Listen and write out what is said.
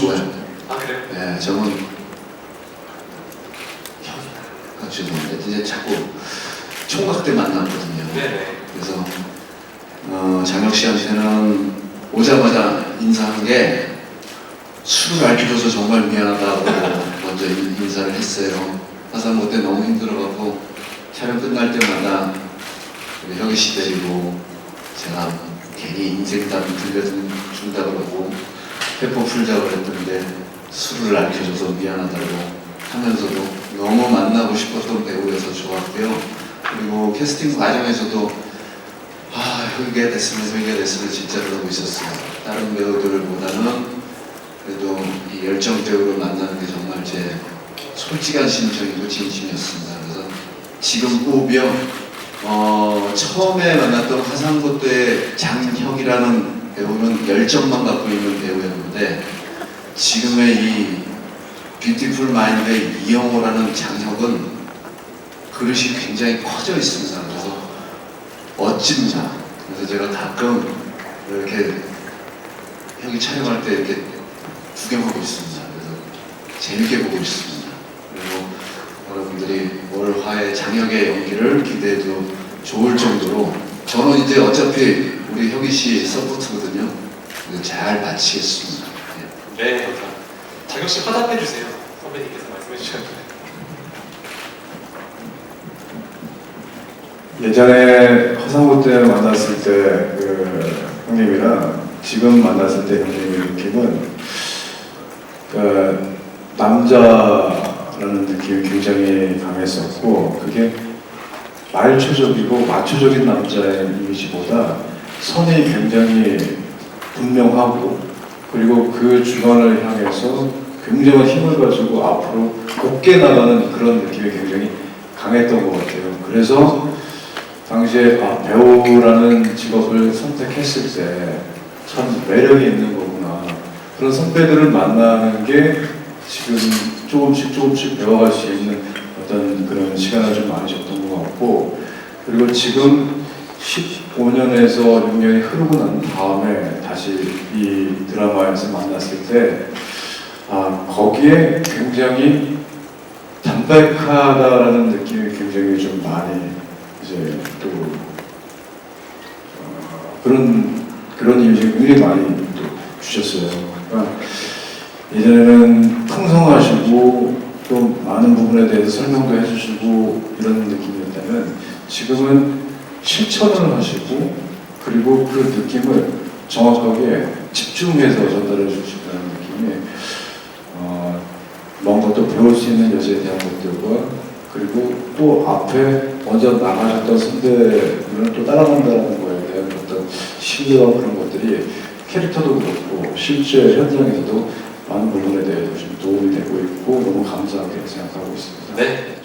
좋아요. 아 그래요? 네, 저는 아, 죄송합니다. 이제 자꾸 총각 때 만났거든요. 네네. 그래서 어, 장혁 씨한테는 오자마자 인사한 게 술을 알려줘서 정말 미안하다고 먼저 인- 인사를 했어요. 화상 못때 너무 힘들어갖고 촬영 끝날 때마다 우리 혁이 씨 데리고 제가 괜히 인생담 들려준다 그러고 페퍼 풀자 그랬던데 술을 알려줘서 미안하다고 하면서도 너무 만나고 싶었던 배우여서 좋았고요. 그리고 캐스팅 과정에서도 아, 여기가 됐으면 저기가 됐으면 진짜 그러고 있었어요. 다른 배우들보다는 그래도 이 열정 배우를 만나는 게 정말 제 솔직한 심정이고 진심이었습니다. 그래서 지금 뽑이요. 어, 처음에 만났던 화상고 때 장혁이라는 배우는 열정만 갖고 있는 배우였는데 지금의 이 뷰티풀 마인드의 이영호라는 장혁은 그릇이 굉장히 커져 있습니다. 그래서 멋집니다. 그래서 제가 가끔 이렇게 형이 촬영할 때 이렇게 구경하고 있습니다. 그래서 재밌게 보고 있습니다. 그리고 여러분들이 올 화의 장혁의 연기를 기대해도 좋을 정도로 저는 이제 어차피 우리 혁이 씨 서포트거든요. 잘 마치겠습니다. 예. 네 감사합니다. 장혁 씨 화답해 주세요. 선배님께서 말씀해 주셨는데. 예전에 화상고 때 만났을 때 그 형님이랑 지금 만났을 때 형님의 느낌은 그 남자라는 느낌이 굉장히 강했었고 그게 말초적이고 마초적인 남자의 이미지보다 선이 굉장히 분명하고 그리고 그 주변을 향해서 굉장한 힘을 가지고 앞으로 곧게 나가는 그런 느낌이 굉장히 강했던 것 같아요. 그래서 당시에 아, 배우라는 직업을 선택했을 때 참 매력이 있는 거구나. 그런 선배들을 만나는 게 지금 조금씩 조금씩 배워갈 수 있는 그런 시간을 좀 많이 줬던 것 같고 그리고 지금 15년에서 6년이 흐르고 난 다음에 다시 이 드라마에서 만났을 때 아, 거기에 굉장히 담백하다라는 느낌이 굉장히 좀 많이 이제 또 어, 그런 그런 이미지를 굉장히 많이 또 주셨어요. 그러니까 예전에는 부분에 대해서 설명도 해주시고 이런 느낌이었다면 지금은 실천을 하시고 그리고 그 느낌을 정확하게 집중해서 전달해 주신다는 느낌이 어, 뭔가 또 배울 수 있는 여자에 대한 것들과 그리고 또 앞에 먼저 나가셨던 선배들은 또 따라간다는 거에 대한 어떤 신뢰와 그런 것들이 캐릭터도 그렇고 실제 현장에서도 많은 부분에 대해서 좀 도움이 되고 있고 너무 감사하게 생각하고 있습니다. 네.